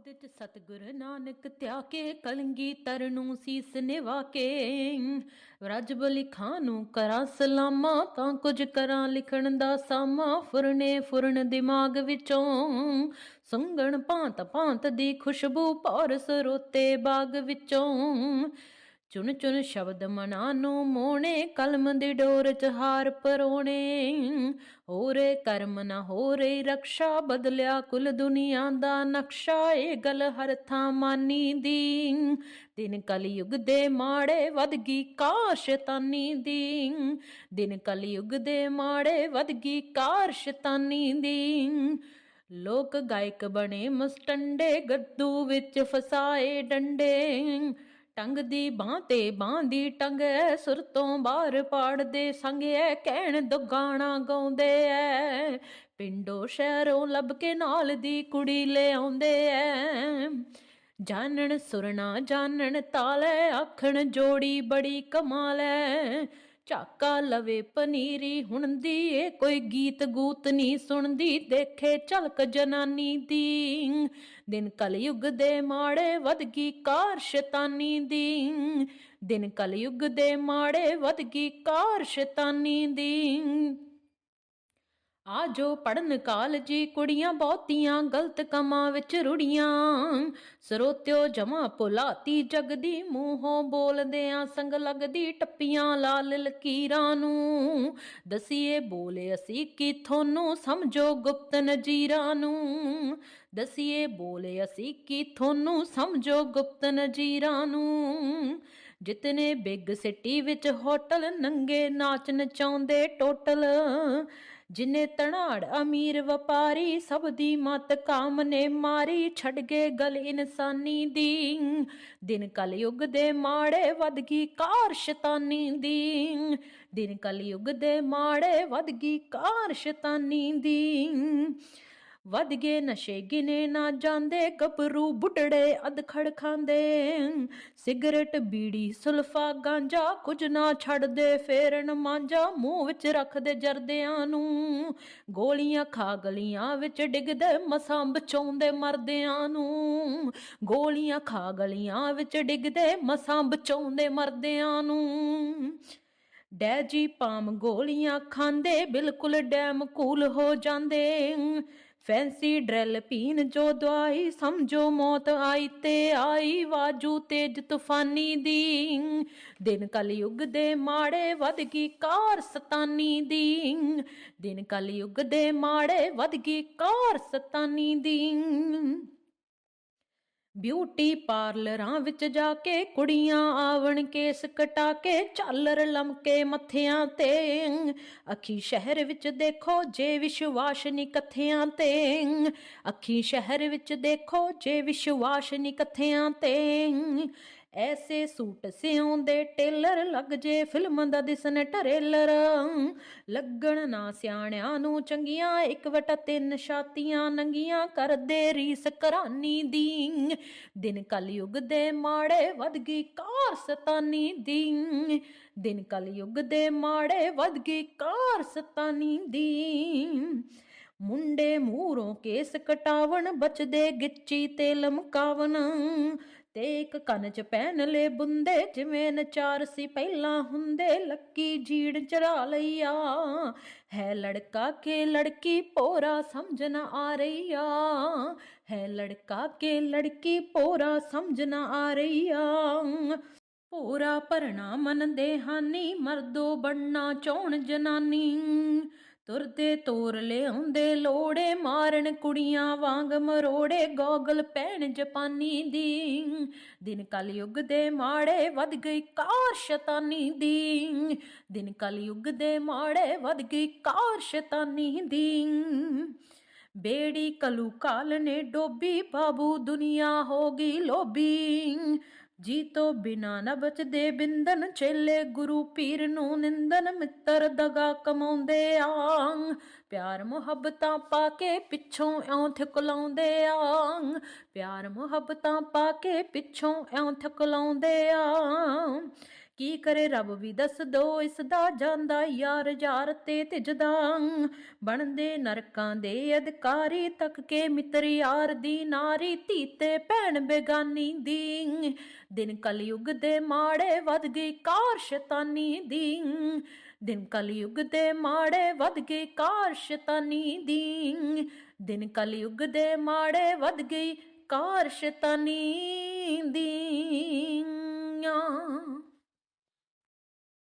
ਬਾਦ ਚ ਸਤਿਗੁਰ ਨਾਨਕ ਧਿਆ ਕੇ ਕਲੰਗੀ ਤਰ ਸੀਸ ਨਿਵਾ ਕੇ ਰਜ ਖਾਂ ਨੂੰ ਕਰਾਂ ਸਲਾਮਾ, ਤਾਂ ਕੁਝ ਕਰਾਂ ਲਿਖਣ ਦਾ ਸਾਮਾ। ਫੁਰਨੇ ਫੁਰਨ ਦਿਮਾਗ ਵਿੱਚੋਂ ਸੰਗਣ ਭਾਂਤ ਭਾਂਤ ਦੀ ਖੁਸ਼ਬੂ ਭੌਰ ਸਰੋਤੇ ਬਾਗ ਵਿੱਚੋਂ। ਚੁਣ ਚੁਣ ਸ਼ਬਦ ਮਨਾ ਨੂੰ ਮੋਣੇ, ਕਲਮ ਦੀ ਡੋਰ ਚ ਹਾਰ ਪਰੋਣੇ। ਹੋਰੇ ਕਰਮ ਨਾ ਹੋਰੇ ਰਕਸ਼ਾ, ਬਦਲਿਆ ਕੁਲ ਦੁਨੀਆ ਦਾ ਨਕਸ਼ਾ, ਏ ਗਲ ਹਰ ਥਾਂ ਮਾਨੀ ਦੀ ਦਿਨ ਕਲਯੁਗ ਦੇ ਮਾੜੇ ਵਦਗੀ ਕਾਰ ਸ਼ੈਤਾਨੀ ਦੀ ਦਿਨ ਕਲਯੁਗ ਦੇ ਮਾੜੇ ਵਦਗੀ ਕਾਰ ਸ਼ੈਤਾਨੀ ਦੀ ਲੋਕ ਗਾਇਕ ਬਣੇ ਮਸਟੰਡੇ, ਗੱਦੂ ਵਿੱਚ ਫਸਾਏ ਡੰਡੇ। ਟੰਗ ਦੀ ਬਾਹ ਤੇ ਬਾਹ ਦੀ ਟੰਗ ਐ, ਸੁਰ ਤੋਂ ਬਾਹਰ ਪਾੜਦੇ ਸੰਗ ਐ, ਕਹਿਣ ਦੁਗਾਣਾ ਗਾਉਂਦੇ ਐ। ਪਿੰਡੋ ਸ਼ਹਿਰੋਂ ਲੱਭ ਕੇ ਨਾਲ ਦੀ ਕੁੜੀ ਲਿਆਉਂਦੇ ਐ। ਜਾਣਨ ਸੁਰਨਾ ਜਾਣਨ ਤਾਲੇ ਆਖਣ ਜੋੜੀ ਬੜੀ ਕਮਾਲ ਐ। ਝਾਕਾ ਲਵੇ ਪਨੀਰੀ ਹੁਣਦੀ ਏ ਕੋਈ ਗੀਤ ਗੂਤ ਨਹੀਂ ਸੁਣਦੀ, ਦੇਖੇ ਝਲਕ ਜਨਾਨੀ ਦੀ। ਦਿਨ ਕਲਯੁਗ ਦੇ ਮਾੜੇ ਵਧਗੀ ਕਾਰ ਸ਼ੈਤਾਨੀ ਦੀ। ਦਿਨ ਕਲਯੁਗ ਦੇ ਮਾੜੇ ਵਧਗੀ ਕਾਰ ਸ਼ੈਤਾਨੀ ਦੀ। ਆਜੋ ਪੜਨ ਕਾਲਜੀ ਕੁੜੀਆਂ ਬਹੁਤੀਆਂ, ਗਲਤ ਕਮਾਂ ਵਿੱਚ ਰੁੜੀਆਂ। ਸਰੋਤਿਓ ਜਮਾ ਭੁਲਾਤੀ ਜਗਦੀ ਮੂੰਹੋਂ ਬੋਲਦਿਆਂ ਸੰਗ ਲੱਗਦੀ ਟੱਪੀਆਂ ਲਾਲ ਲਕੀਰਾਂ ਨੂੰ। ਦਸੀਏ ਬੋਲੇ ਅਸੀਂ ਕੀ ਥੋਨੂੰ, ਸਮਝੋ ਗੁਪਤ ਨਜੀਰਾਂ ਨੂੰ। ਦਸੀਏ ਬੋਲੇ ਅਸੀਂ ਕੀ ਥੋਨੂੰ, ਸਮਝੋ ਗੁਪਤ ਨਜੀਰਾਂ ਨੂੰ। ਜਿਤਨੇ ਬਿਗ ਸਿਟੀ ਵਿੱਚ ਹੋਟਲ, ਨੰਗੇ ਨਾਚ ਨਚਾਉਂਦੇ ਟੋਟਲ। ਜਿਨੇ ਤਣਾੜ ਅਮੀਰ ਵਪਾਰੀ, ਸਭ ਦੀ ਮਤ ਕਾਮ ਨੇ ਮਾਰੀ, ਛੱਡ ਗਏ ਗਲ ਇਨਸਾਨੀ ਦੀ। ਦਿਨ ਕਲਯੁਗ ਦੇ ਮਾੜੇ ਵਦਗੀ ਕਾਰ ਸ਼ੈਤਾਨੀ ਦੀ। ਦਿਨ ਕਲਯੁਗ ਦੇ ਮਾੜੇ ਵਦਗੀ ਕਾਰ ਸ਼ੈਤਾਨੀ ਦੀ। ਵੱਧ ਗਏ ਨਸ਼ੇ ਗਿਨੇ ਨਾ ਜਾਂਦੇ, ਗੱਭਰੂ ਬੁੱਢੜੇ ਅਧਖੜ ਖਾਂਦੇ। ਸਿਗਰਟ, ਬੀੜੀ, ਸੁਲਫਾ, ਗਾਂਜਾ, ਕੁਝ ਨਾ ਛੱਡਦੇ ਫੇਰਨ ਮਾਂਜਾ ਮੂੰਹ ਵਿੱਚ ਰੱਖਦੇ ਜਰਦਿਆਂ ਨੂੰ। ਗੋਲੀਆਂ ਖਾ ਗਲੀਆਂ ਵਿੱਚ ਡਿੱਗਦੇ, ਮਸਾਂ ਬਚਾਉਂਦੇ ਮਰਦਿਆਂ ਨੂੰ। ਗੋਲੀਆਂ ਖਾ ਗਲੀਆਂ ਵਿੱਚ ਡਿੱਗਦੇ, ਮਸਾਂ ਬਚਾਉਂਦੇ ਮਰਦਿਆਂ ਨੂੰ। ਡੈਜੀ ਪਾਮ ਗੋਲੀਆਂ ਖਾਂਦੇ, ਬਿਲਕੁਲ ਡੈਮ ਕੂਲ ਹੋ ਜਾਂਦੇ। ਫੈਂਸੀ ਡਰੈਲ ਪੀਣ ਜੋ ਦਵਾਈ, ਸਮਝੋ ਮੌਤ ਆਈ ਤੇ ਆਈ ਵਾਜੂ ਤੇਜ ਤੂਫਾਨੀ ਦੀ। ਦਿਨ ਕਲਯੁਗ ਦੇ ਮਾੜੇ ਵਦਗੀ ਕਾਰ ਸਤਾਨੀ ਦੀ। ਦਿਨ ਕਲਯੁਗ ਦੇ ਮਾੜੇ ਵਦਗੀ ਕਾਰ ਸਤਾਨੀ ਦੀ। ਬਿਊਟੀ ਪਾਰਲਰਾਂ ਵਿੱਚ ਜਾ ਕੇ ਕੁੜੀਆਂ ਆਵਣ ਕੇਸ ਕਟਾ ਕੇ ਝਾਲਰ ਲਮਕੇ ਮੱਥਿਆਂ ਤੇ। ਅੱਖੀ ਸ਼ਹਿਰ ਵਿੱਚ ਦੇਖੋ ਜੇ ਵਿਸ਼ਵਾਸ ਨਹੀਂ ਕਥਿਆਂ ਤੇ। ਅੱਖੀ ਸ਼ਹਿਰ ਵਿੱਚ ਦੇਖੋ ਜੇ ਵਿਸ਼ਵਾਸ ਨਹੀਂ ਕਥਿਆਂ ਤੇ। ਐਸੇ ਸੂਟ ਸਿਉਂਦੇ ਟੇਲਰ ਲੱਗ ਜੇ ਫਿਲਮ ਦਾ ਦਿਸਨ ਟਰੇਲਰ। ਲੱਗਣ ਨਾ ਸਿਆਣਿਆਂ ਨੂੰ ਚੰਗੀਆਂ, ਇੱਕ ਵਟਾ ਤਿੰਨ ਛਾਤੀਆਂ ਨੰਗੀਆਂ ਕਰਦੇ ਰੀਸ ਕਰਾਨੀ ਦੀ। ਦਿਨ ਕਲ ਕਲਯੁਗ ਦੇ ਮਾੜੇ ਵਦਗੀ ਕਾਰ ਸਤਾਨੀ ਦੀ। ਦਿਨ ਕਲ ਕਲਯੁਗ ਦੇ ਮਾੜੇ ਵਦਗੀ ਕਾਰ ਸਤਾਨੀ ਦੀ। ਮੁੰਡੇ ਮੂਹਰੋਂ ਕੇਸ ਕਟਾਵਣ, ਬਚਦੇ ਗਿੱਚੀ ਤੇ ਲਮਕਾਵਣ। ਤੇ ਇੱਕ ਕੰਨ 'ਚ ਪਹਿਨ ਲੈ ਬੁੰਦੇ, ਜਿਵੇਂ ਨਚਾਰ ਸੀ ਪਹਿਲਾਂ ਹੁੰਦੇ, ਲੱਕੀ ਜੀੜ ਚੜਾ ਲਈਆ। ਹੈ ਲੜਕਾ ਕੇ ਲੜਕੀ, ਪੋਰਾ ਸਮਝ ਨਾ ਆ ਰਹੀਆ। ਹੈ ਲੜਕਾ ਕੇ ਲੜਕੀ, ਪੋਰਾ ਸਮਝ ਨਾ ਆ ਰਹੀਆ। ਪੂਰਾ ਭਰਣਾ ਮਨ ਦੇ ਹਾਨੀ, ਮਰਦੋ ਬਣਨਾ ਚੋਣ ਜਨਾਨੀ। ਤੁਰਦੇ ਤੋਰ ਲਿਆਉਂਦੇ ਲੋੜੇ, ਮਾਰਨ ਕੁੜੀਆਂ ਵਾਂਗ ਮਰੋੜੇ, ਗੋਗਲ ਪਹਿਣ ਜਪਾਨੀ ਦੀ। ਦਿਨ ਕਲਯੁਗ ਦੇ ਮਾੜੇ ਵਧ ਗਈ ਕਾਰ ਸ਼ੈਤਾਨੀ ਦੀ। ਦਿਨ ਕਲਯੁਗ ਦੇ ਮਾੜੇ ਵਧ ਗਈ ਕਾਰ ਸ਼ੈਤਾਨੀ ਦੀ। ਬੇੜੀ ਕਲੂ ਕਾਲ ਨੇ ਡੋਬੀ, ਬਾਬੂ ਦੁਨੀਆ ਹੋ ਗਈ ਲੋਬੀ ਜੀ ਤੋਂ ਬਿਨਾ ਨ ਬਚਦੇ ਬਿੰਦਨ ਚੇਲੇ ਗੁਰੂ ਪੀਰ ਨੂੰ ਨਿੰਦਨ ਮਿੱਤਰ ਦਗਾ ਕਮਾਉਂਦੇ ਆ। ਪਿਆਰ ਮੁਹੱਬਤਾਂ ਪਾ ਕੇ ਪਿੱਛੋਂ ਐਉਂ ਥਕਲਾਉਂਦੇ ਆ। ਪਿਆਰ ਮੁਹੱਬਤਾਂ ਪਾ ਕੇ ਪਿੱਛੋਂ ਐਉਂ ਥਕਲਾਉਂਦੇ ਆ। ਕੀ ਕਰੇ ਰੱਬ ਵੀ? ਦੱਸ ਦੋ, ਇਸ ਦਾ ਜਾਂਦਾ ਯਾਰ ਯਾਰ ਤੇ ਤਿਜਦਾ ਬਣਦੇ ਨਰਕਾਂ ਦੇ ਅਧਿਕਾਰੀ ਤੱਕ ਕੇ ਮਿੱਤਰ ਯਾਰ ਦੀ ਨਾਰੀ, ਧੀ ਤੇ ਭੈਣ ਬੇਗਾਨੀ ਦੀ। ਦਿਨ ਕਲਯੁਗ ਦੇ ਮਾੜੇ ਵੱਧ ਗਈ ਕਾਰ ਸ਼ੈਤਾਨੀ ਦੀ। ਦਿਨ ਕਲਯੁਗ ਦੇ ਮਾੜੇ ਵੱਧ ਗਈ ਕਾਰ ਸ਼ੈਤਾਨੀ ਦੀ। ਦਿਨ ਕਲਯੁਗ ਦੇ ਮਾੜੇ ਵੱਧ ਗਈ ਕਾਰ ਸ਼ੈਤਾਨੀ ਦੀਆਂ